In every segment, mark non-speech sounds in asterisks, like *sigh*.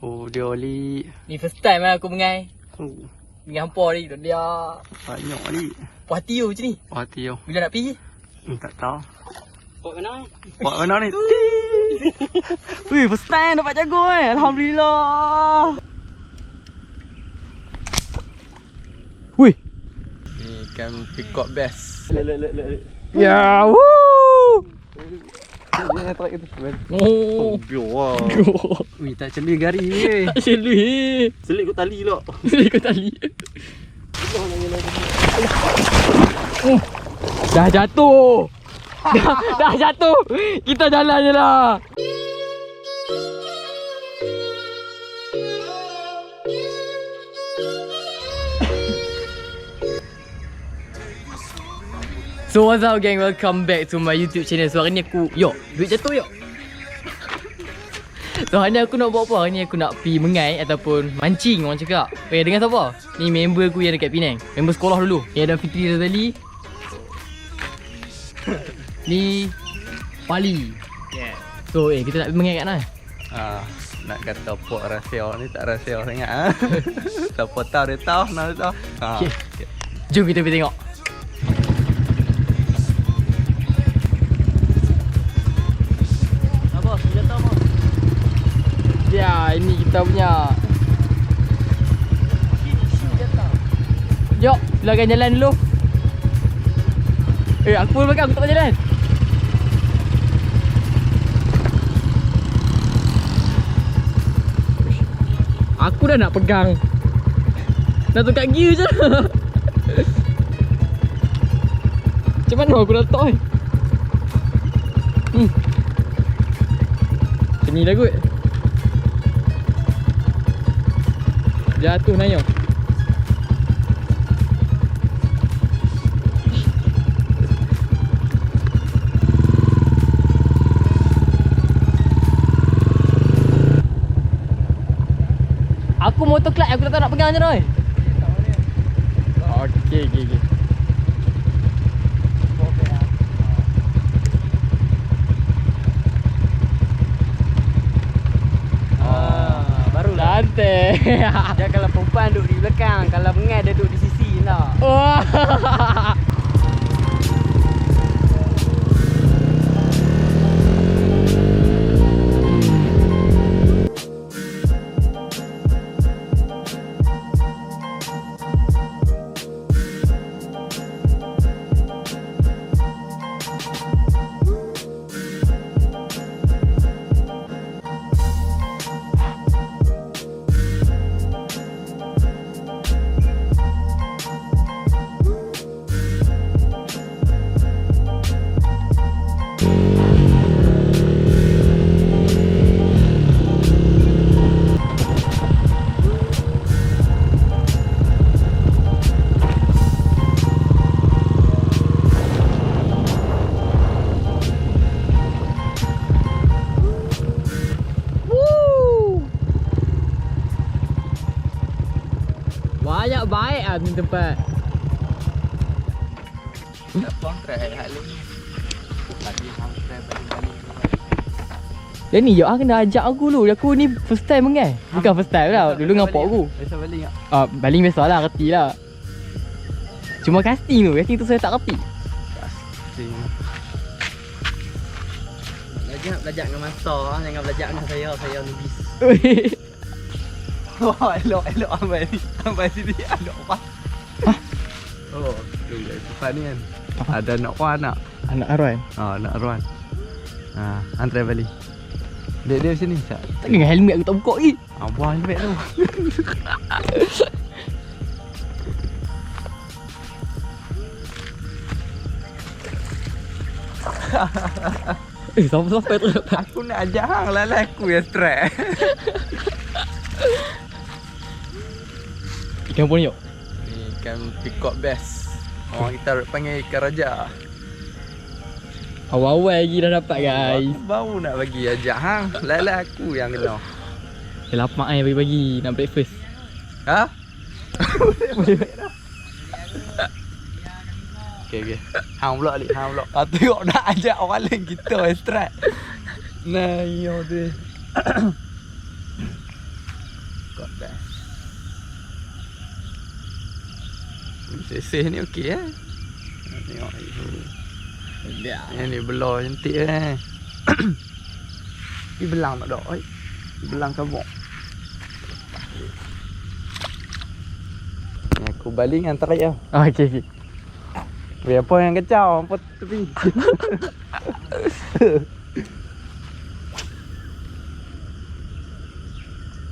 Oh, dia oli. Ni first time lah aku mengai. Oh, Dengan hampa ni. Dia banyak oli. puas hati tu macam ni. Oh, hati yo. Bila nak pergi? Hmm, tak tahu. Buat mana? Buat mana ni? Wih, *laughs* first time dapat jago eh. Alhamdulillah. Wih. Ni kan peacock best. Lek, lek, lek. Ya, woo! Dia. Oh. Wah. Ui, tak celi gari ni. Tak selui. Selit kau tali pula. *laughs* Ikut tali. Oh. Dah jatuh. dah, dah jatuh. Kita jalan je lah. So what's up gang, welcome back to my YouTube channel So hari ni aku, yo, duit jatuh yo So hari ni aku nak buat apa? Hari ni aku nak pergi mengai ataupun mancing orang cakap Eh dengan siapa? Ni member aku yang dekat Penang Member sekolah dulu Yang ada Fitri Razali Ni Pali Yeah. So eh kita nak pergi mengai kat mana? Ah, nak kata pok rahsia ni tak rahsia sangat ah. *laughs* Siapa tahu dia tahu, nak tahu. Ha. Okay. Jom kita pergi tengok Ya, ini kita punya. Jom, silakan jalan dulu. Eh, aku pun belakang, aku tak jalan. Aku dah nak pegang. Dah tukar gear je. *laughs* Macam mana aku dah letak ni? Hmm. Macam ni dah kot Jatuh Nayo Aku motor clutch aku tak tahu nak pegang mana oi. Okey okey okey. Ah, lah. Santai. Dia kalau perempuan duduk di belakang, kalau mengai dia duduk di sisi tau. Wah. *laughs* ni tempat. Tak kontrak hal ni. Tadi hang try balik-balik. Dan ni ah kena ajak aku dulu. Aku ni first time mengai. Bukan first time lah. Dulu dengan pak aku. Biasa balik tak? Ah, baling biasalah, reti lah. Cuma casting tu, casting tu saya tak reti. Casting. Belajar belajar dengan master, ah. jangan belajar dengan saya, saya nubis. *laughs* Wah, elok elok ambil ni. Ambil sini elok apa? Oh, tu dia tempat ni kan. Ada nak puan nak. Anak Arwan. Ha, nak ruan. Ha, antara balik. Dia dia sini tak. Tak dengan helmet aku tak buka lagi. Ah, buang helmet tu. Eh, sampai-sampai tu dapat. Aku nak ajak hang lah lah aku yang stress. Ikan pun yuk. Ni ikan peacock best. Orang kita panggil ikan raja. Awal-awal lagi dah dapat guys. Aku baru nak bagi ajak hang. Lala aku yang kena. Eh, lapar eh pagi-pagi nak breakfast. Ha? *laughs* Okay, okay. Hang pula alik, hang pula. Ah, tengok nak ajak orang lain kita extract. Nah, iyo tu. Kok dah. Seseh ni okey eh. Tengok itu. Dah. Yang ni belah cantik eh. *coughs* Ni belang tak ada. Oi. Belang kabuk. Ni aku baling antara ya. Ah, okey okey. Biar apa yang kacau, apa tepi.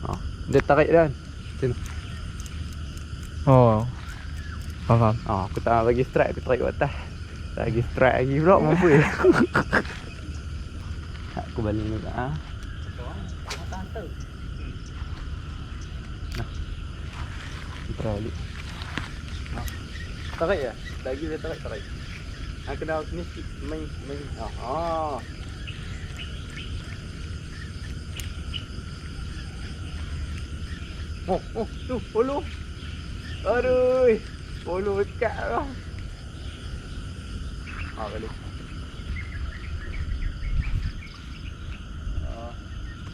oh, *laughs* dia tarik dah. Oh. Faham. Oh, aku tak nak bagi strike, aku tarik ke atas. Tak bagi strike lagi pula, mampu ya. *laughs* aku baling juga ah. Nah. Try balik. Ah. Tarik ya? Lagi dia tarik, tarik. Ah, kena ni sikit. Main, main. Ah. ah. Oh, oh, tu, follow. Aduh. Follow dekat lah. Ah, balik. Ah.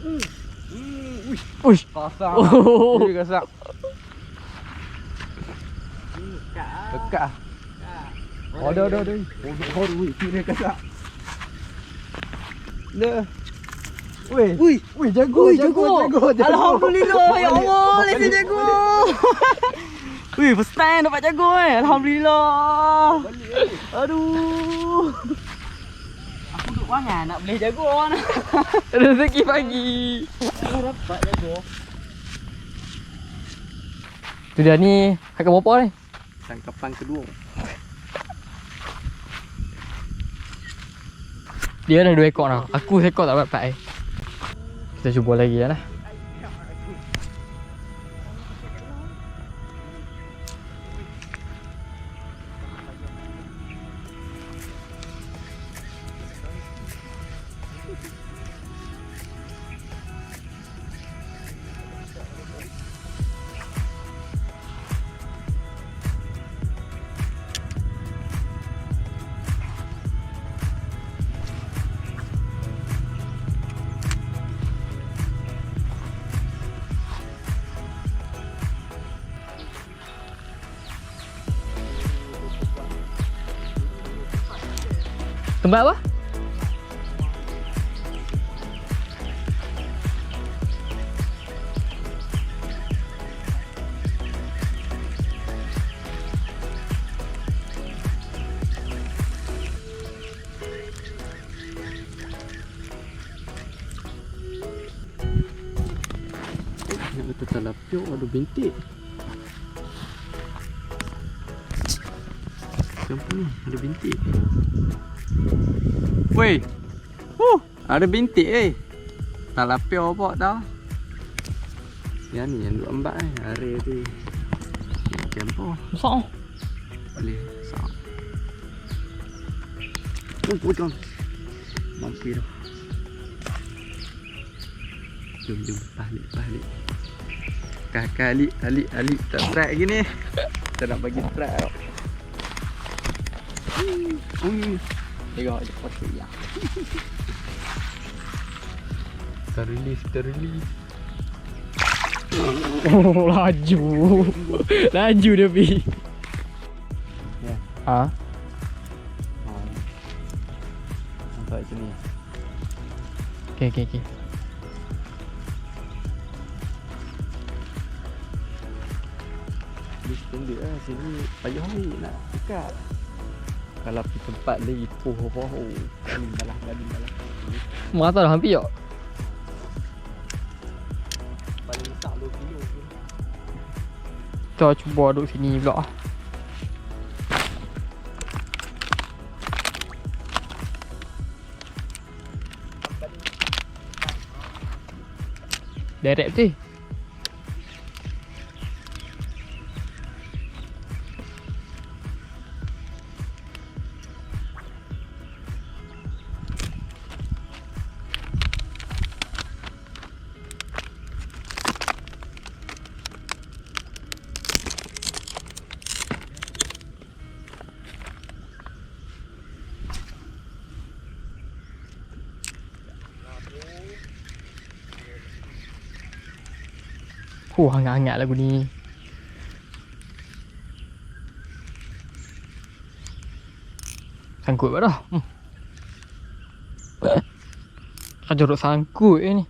Hmm. Hmm. Uish. Uish. Kasar. Oh. Dia kasar. Dekat ah. Oh, dah, dah, dah. Oh, oh, ui, sini kasar. Dah. Weh. Ui. Weh, jago, Ui, jago, jago. jago, jago. Alhamdulillah, ya Allah, lesson jago. Wih, first time dapat jago eh. Alhamdulillah. Aduh. Aku duduk wangan nak boleh jago orang. *laughs* Rezeki pagi. Aku dapat jago. Tu dia ni kakak berapa ni? Tangkapan kedua. Dia ada dua ekor lah. Aku seekor tak dapat eh. Kita cuba lagi lah. Tempat apa? Ada bintik. Siapa ni? Ada bintik. Weh. Huh, ada bintik eh. Tak lapiuk apa tau. Yang ni yang duk ambat eh. Hari tu. Macam apa? Besar oh. Boleh. Sak. Oh, pocong. Mampir dah. Jom, jom. Balik, balik. Kakak alik, alik, alik. Tak strike lagi ni. Kita nak bagi strike tau. Hmm. Tengok dia pasal ya. Terrelease, terrelease. Oh, laju. laju dia pi. Ya. Ha? Nampak macam ni. Okey okey okey. Dia pendek lah sini. Payah ni nak dekat. Kalau pergi tempat lagi poh poh. Galing balah, galing balah. Mata dah hampir tak? Paling besar 2 kilo tu. Kita cuba duduk sini pula. Direct betul. Huh, hangat-hangat lagu ni. Sangkut dah. Hmm. Kan jorok sangkut je ni.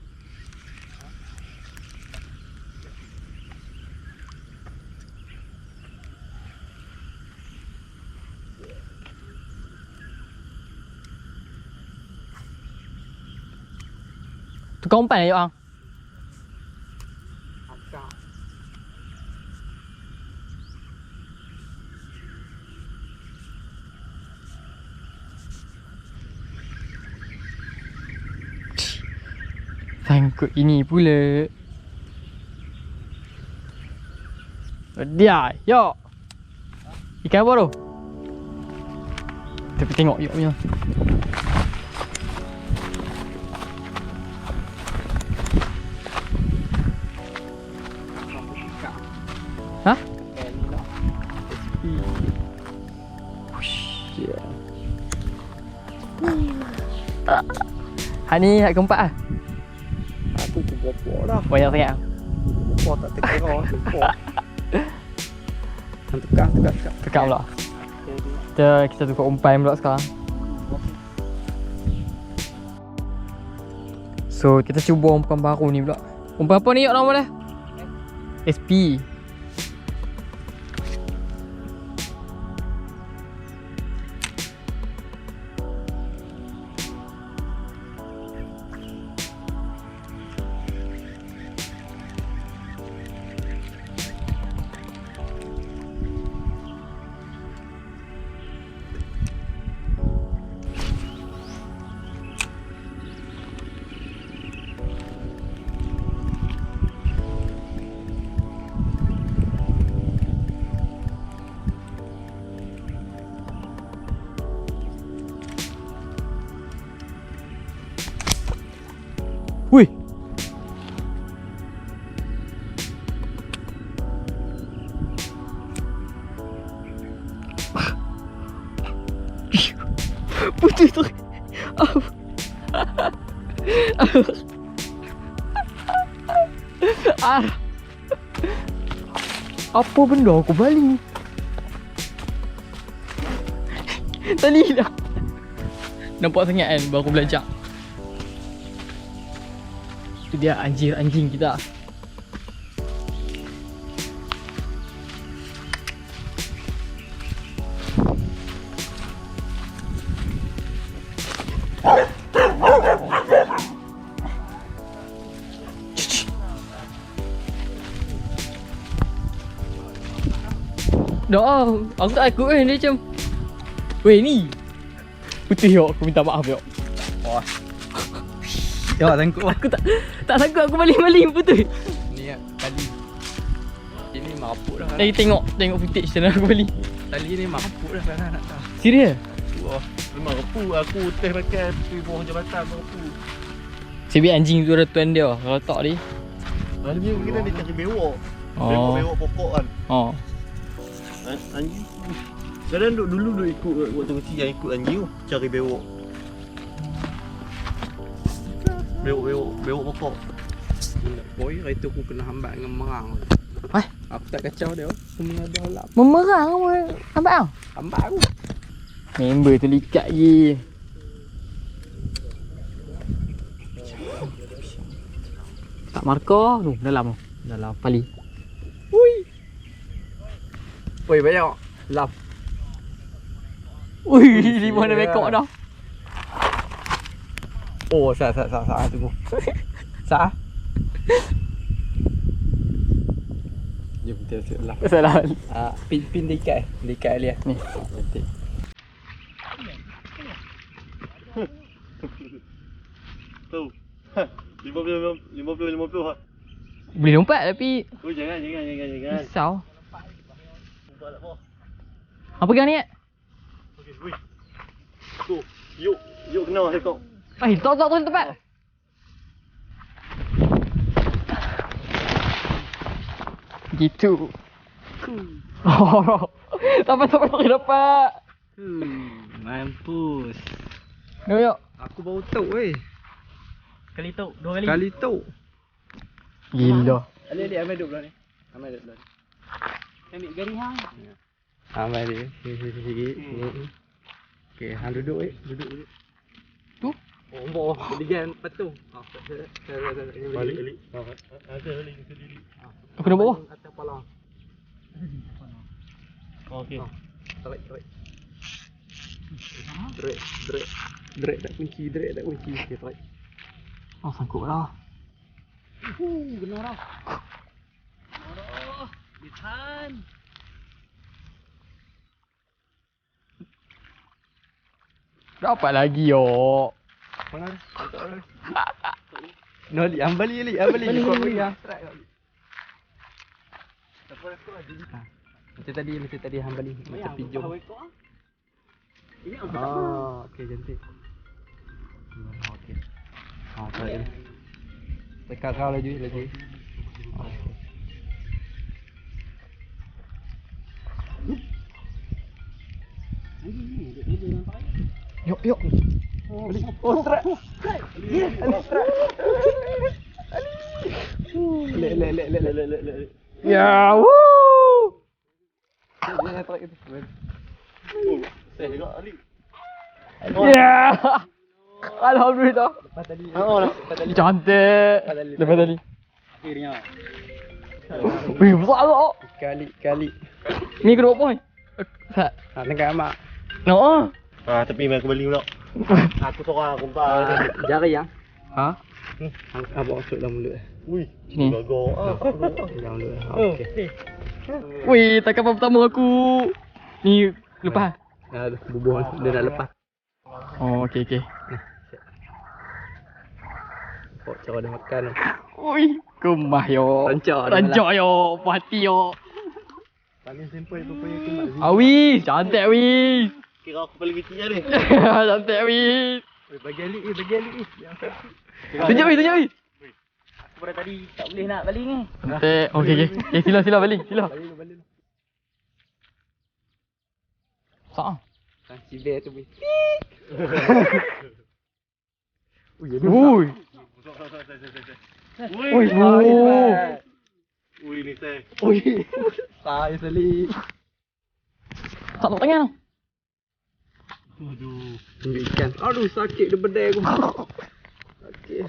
Tukar umpan ayuk ang. Sangkut ini pula. Dia, yo. Ikan apa tu? Tapi tengok yuk punya. Hah? Ha ni hak keempat ah. Aku tu berapa dah. Banyak sangat. Berapa tak terkira. Berapa. Kan tukar, tukar, tukar. Tekak pula. Kita kita tukar umpan pula sekarang. So kita cuba umpan baru ni pula. Umpan apa ni yuk nama dia? SP. Apa benda aku balik? Tadi dah. Nampak sangat kan baru belajar. Itu dia anjing-anjing kita. Dah, aku tak takut kan dia macam Weh ni Putih yok, aku minta maaf yok Ya, sangkut lah. Aku tak tak sanggup aku balik-balik putih Ni ya, tali. Ini mabuk dah. Lagi tengok, tengok footage macam aku balik Tali ni mabuk dah sekarang nak dah. Serius? Wah, memang repu aku teh pakai pergi bawah jabatan repu. Sebi anjing tu ada tuan dia Kalau tak dia Lalu dia kira dia cari bewok. Oh. Bewok bewok pokok kan. Oh Anjing. Kadang duk dulu duk ikut waktu kecil yang ikut anjing tu cari bewok. Bewok bewok bewok pokok. Boy, hari tu aku kena hambat dengan merang. Wah. Aku tak kacau dia. Aku mengada lap. Memerang apa Nampak tau Hambat aku. Member tu likat je Tak markah tu dalam tu Dalam pali Ui Boy, banyak. Lap. Ui *laughs* lima dah bekok dah Oh, sah, sah, sah, sah. Tunggu. sah. Jom kita set lap. Salah Ah, pin pin dekat eh. Dekat dia. Ni Cantik. Tu. *laughs* Lima puluh lima puluh lima puluh. ha. Boleh lompat tapi Oh jangan jangan jangan jangan. Risau apa. Apa pegang ni eh? Okey, wui. Tu. Yuk, yuk kena sekok. Eh, tak tak tak tempat. Gitu. Oh, sampai *laughs* sampai tak dapat. Hmm, mampus. Yo yo. Aku baru tahu weh. Kali tu, dua Kali tu. Gila. Ali Ali ambil duduk belah ni. Ambil duduk belah ni. Ambil garis hang. Ambil dia. Sikit sikit. Okey, hang duduk eh. Duduk duduk. Tu? Oh, boh. Jadi jangan petung. Ah, Balik balik. Ada balik sendiri. Aku nak bawa. Atas kepala. Okey. Tarik, tarik. Drek, drek. Drek tak kunci, drek tak kunci. Okey, tarik. Oh, sangkut lah. Uh, kena dah. Oh, ditahan. Dapat lagi yo. Mana? *laughs* No, li, ambil li, li, ambil li. Kau ah. Strike kau. Macam tadi, macam tadi hang balik macam pijom. Ini apa? Ah, okey cantik. Ah, okey. Ah, ni. Tekan kau lagi, lagi. Ah, okey. Yuk, yuk. Oh, strike. Ali strike. Lek, lek, lek, lek, lek, lek, lek. Ya, woo. Jangan tarik itu. Saya juga Ali. Ya. Alhamdulillah. Lepas tadi. Oh, dah. Lepas tadi. Cantik. Lepas tadi. Lepas tadi. Akhirnya. Wih, besar tu. Kali, kali. Ni kedua point. Sat. Ha, tengok amak. No. ah. Ah, tapi main aku balik pula. *laughs* Aku seorang aku empat. Jari yang. Ha? Abang masuk dalam mulut. Ui, Sini. gagal. Ah, Dalam mulut. Oh, Okey. Wih, tangkapan pertama aku. Ni lepas. Dah bubuh dia nak lepas. Oh, okey okey. Kok cara dia makan. Ui, kemah yo. Rancak dia Rancak yo, puas hati yo. Paling simple tu punya. Awi, cantik wi. Kira aku paling kecil ni. *laughs* cantik wi. Bagi alik ni, bagi alik ni. Tunjuk wi, tunjuk wi. Aku tadi tak boleh nak balik ni. Cantik. Okey okey. Eh sila sila balik, sila. Balik lu. Sah. Kan si bear tu weh. Ui. Ui, Ui, oh. ui ni saya. Ui. Sai sekali. Tak tahu tangan. Aduh. Tunjuk ikan. Aduh sakit dia bedai aku. Sakit.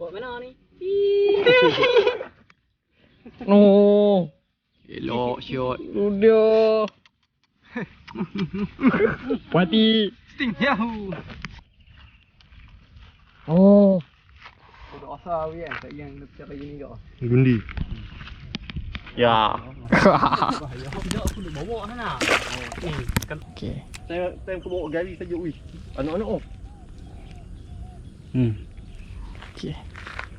Buat mana ni? No. Elok shot. Sudah. Puas hati. Sting yahoo. Oh. Weh kan. Tak yang cara gini kau. Gundi. Ya. Sekejap aku nak bawa sana. Okey. Saya saya aku bawa gari saja ui. Anak-anak oh. Hmm. Okey.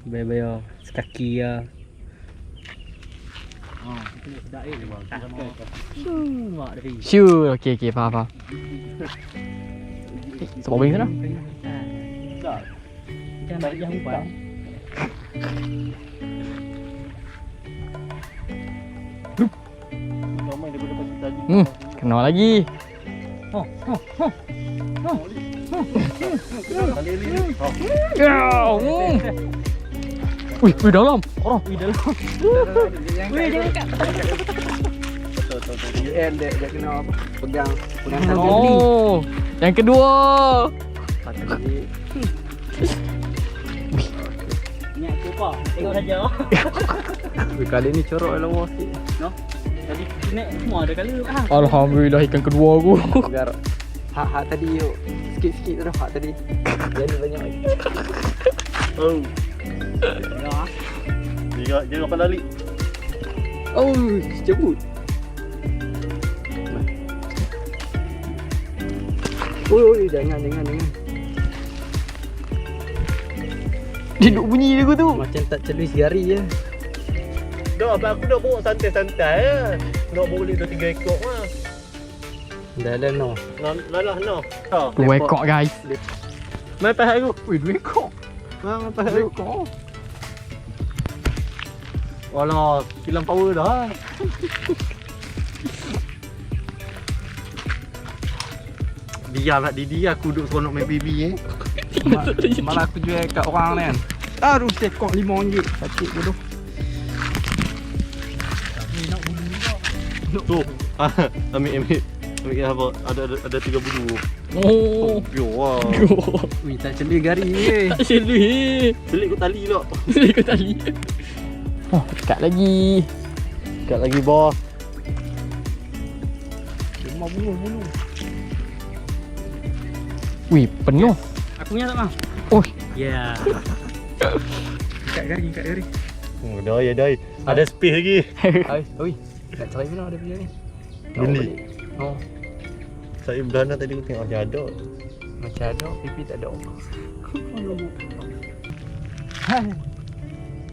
Bayar-bayar sekaki ya. Ha, kita nak sedap eh. Tak sama. Hmm, mak dia pergi. Sure. Okey okey, faham faham. Eh, sebab bing sana. Tak. Jangan balik yang umpan. Hmm, kena lagi. Oh. Hmm. Wih, wih dalam. Oh. Wih, dalam. Wih, kat. UN dia, dia kena apa? Pegang. Pegang. Oh. Yang kedua. Apa? Tengok saja. *laughs* Weh, Kali ni corok lah lawa sikit. No. Tadi naik semua ada kali. Ah. Alhamdulillah ikan kedua aku. *laughs* Agar hak-hak tadi yuk. Sikit-sikit tu dah hak tadi. Jadi banyak lagi. Oh. Ya. Dia dia akan balik. Oh, cabut. Oi, oi, jangan, jangan, jangan. Dia duk bunyi aku tu. Macam tak celui jari je. Dah abang aku nak bawa santai-santai ah. Nak bawa boleh 2 3 ekor ah. Dah dah no. Nah, nah, nah, nah. Ha. Dua ekor guys. Mai pahak aku. Wih, dua ekor. Ha, pahak Dua aku. ekor. Walah, kilang power dah. Biar nak Didi aku duduk seronok main baby eh. Ma- Malah aku jual kat orang ni kan. Aduh, tekok lima ringgit. Sakit bodoh. Tu. *laughs* Ah, ambil ambil. Ambil apa? Ada ada ada tiga bulu. Oh. Yo, wah. Ui, tak celi gari ni. Tak silih. Selit kau tali tak? Silih kau tali. Oh, dekat lagi. Dekat lagi bawah. Lima bulu-bulu. Wih, penuh. Punya tak mah? Oh, Ya. Ikat gari, ikat gari. Oh, dah ya dah. Ada space lagi. Oi, oi. Nak try mana ada punya ni? Beli. Oh, Saya berana tadi aku tengok macam ada. macam ada, pipi tak ada.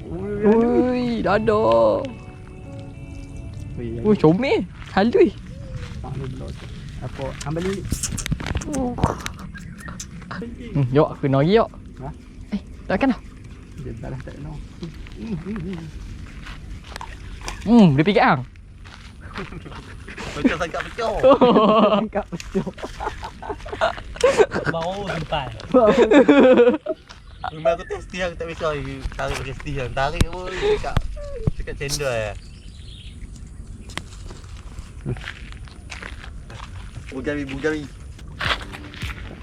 Ui, dah ada. Ui, Ui, comel. Halui. Apa? Ambil ni. Hmm, yok, kena lagi yok. Ha? Eh, takkan dah. Dia dah tak nak. Hmm, dia pergi ang. Macam sangat pecah. *laughs* Angkat betul. Bau sampai. Memang aku testi yang tak bisa tarik pakai testi yang tarik pun dekat dekat cendol eh. Bugami bugami.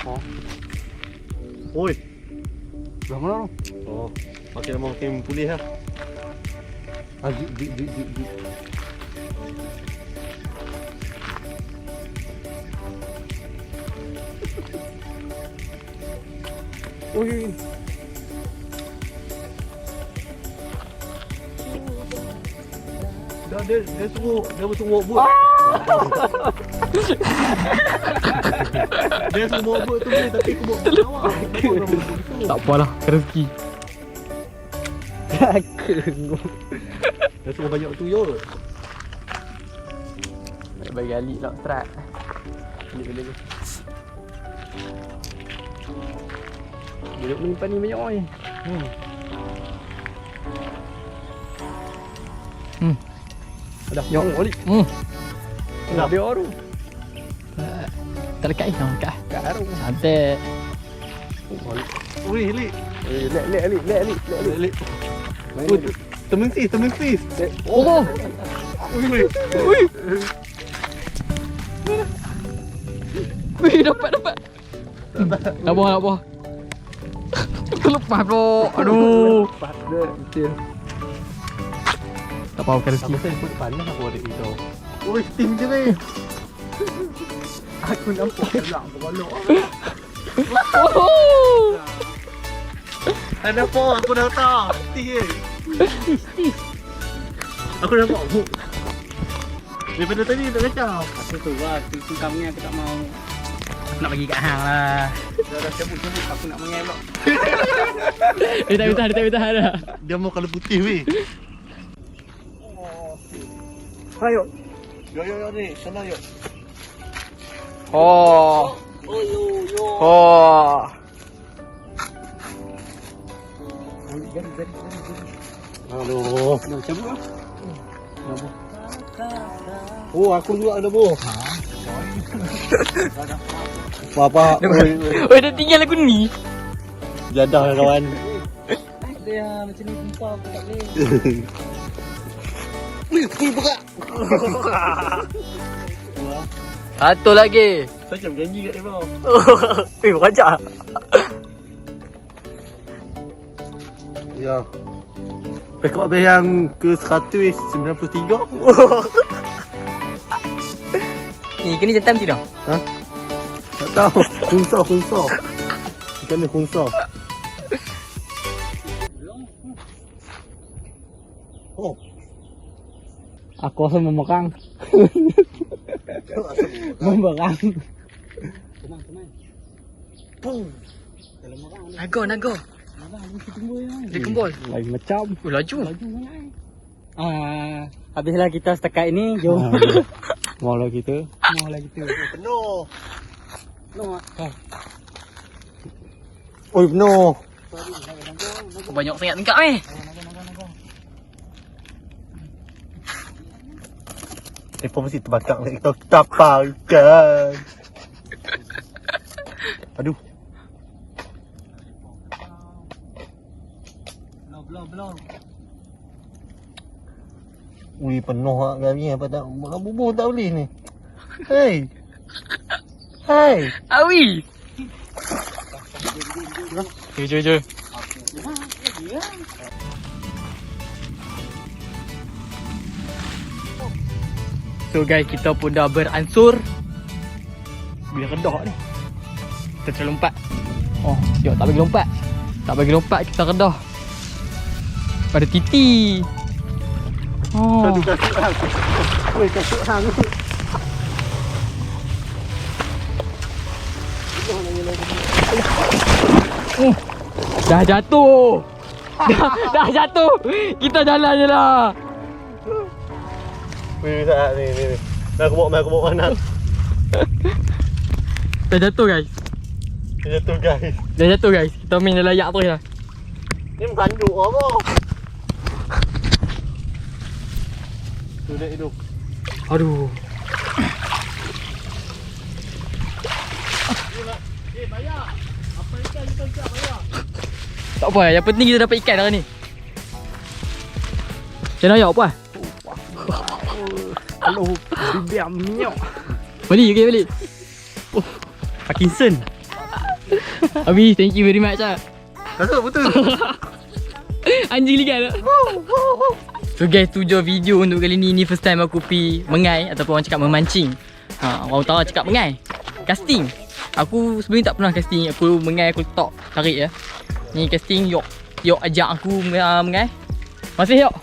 Oh. Oi. Belah mana tu? Oh, makin lama makin pulih lah. Ah, di, di, di, di, di. *laughs* Ui. Dah dia dia suruh dia suruh buat. *laughs* *laughs* *laughs* dia suruh buat tu boleh tapi aku buat awak. Tak apalah, rezeki. Dia suruh banyak tu yo. Bagi Ali nak try. Balik, balik, balik. Dia menyimpan ni banyak ni. Hmm. Hmm. Dah, yok, balik. Hmm. Dah dia baru. Tak dekat ni, nak dekat. Kat aru. Cantik. Ui, Lik. Eh, lek, lek, lek, lek, lek, lek, lek. Lik. Ui, temen sis, temen sis. Oh, Ui, ui. Wih. Wih, dapat, dapat. Tak apa, tak apa. *laughs* Lepas pula. Aduh. Lepas dia, betul. Tak apa, bukan rezeki. Apa saya pun panas aku ada itu. Ui, steam je Aku nampak gelap berolok. Oh. *laughs* Ada apa? Aku dah tahu. Steam je. Aku dah nampak. Oh. Daripada tadi tak kacau. Aku tu lah, tu sungkam ni aku tak mau. Aku nak bagi kat hang lah. Dah dah cabut-cabut aku nak mengelak. *laughs* Eh, tak boleh tahan, dia tak boleh tahan dah. Dia mau kalau putih weh. Ayo. Yo yo yo ni, sana yo. Oh. Oh yo yo. Oh. Gari, gari, gari, gari. Aduh. Dah cabut lah. Oh, aku juga ada boh. Apa? *laughs* Oi, oi. Oh, dia tinggal aku ni. Jadah kawan. Dia macam ni sumpah aku tak boleh. *laughs* Wih, buka. *laughs* Satu lagi. Saya macam janji kat dia bang. *laughs* Eh, wajah. Ya. Rekod habis yang ke 193. *laughs* Ni, kini jantam tidak? Tak tahu. Kunsa, kunsa. Ikan ni kunsa. Oh, Aku rasa memerang. *laughs* memerang. Tenang, tenang. pum. Naga, naga. Dia kembal. Lain macam. Oh, laju. Ah, habislah kita setakat ini. Jom. Mula kita. Mau lagi tu. Penuh. No, ah. Oi, penuh. Banyak sangat tingkap eh. Mereka mesti terbakar kita tapau ikan. *laughs* Aduh. Ui penuh ah kami apa tak makan bubur tak boleh ni. Hei. Hai. Awi. Jom, jom, jom. So guys, kita pun dah beransur. Bila redah ni. Kita terus lompat. Oh, tengok tak bagi lompat. Tak bagi lompat, kita redah Pada titi. Oh, Satu kasut hang. Kasut hang. dah jatuh. *laughs* Dah, dah jatuh. Kita jalan je lah Wei tak ni ni. ni. Dah aku bawa mai aku anak. *laughs* Dah jatuh guys Dia jatuh guys. Dah jatuh guys Kita main dalam layak terus lah Ni menganduk apa? *laughs* Tu dek hidup. Aduh Tak apa, yang penting kita dapat ikan hari ni Macam mana apa? Halo, bibiam nyok. Balik, okay balik Parkinson. Abi, thank you very much *laughs* lah Kasut betul. Anjing ligan tak? So guys, tu je video untuk kali ni Ni first time aku pi mengai Ataupun orang cakap memancing ha, Orang utara cakap mengai Casting Aku sebelum ni tak pernah casting Aku mengai, aku letak, tarik ya Ni casting, Yok Yok ajak aku uh, mengai Masih Yok?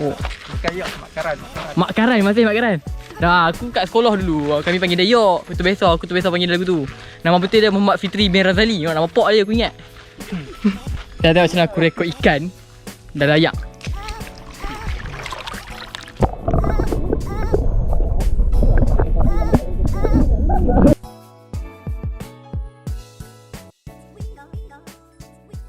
Oh. Bukan yok, makaran, kayak Mak Karan. Mak Karan, masih Mak Karan. Dah, aku kat sekolah dulu. Ah, kami panggil dia Yok. Betul biasa aku tu biasa panggil lagu tu. Nama betul dia Muhammad Fitri bin Razali. nama pok dia aku ingat. *laughs* Dah tengok macam aku rekod ikan. Dah layak.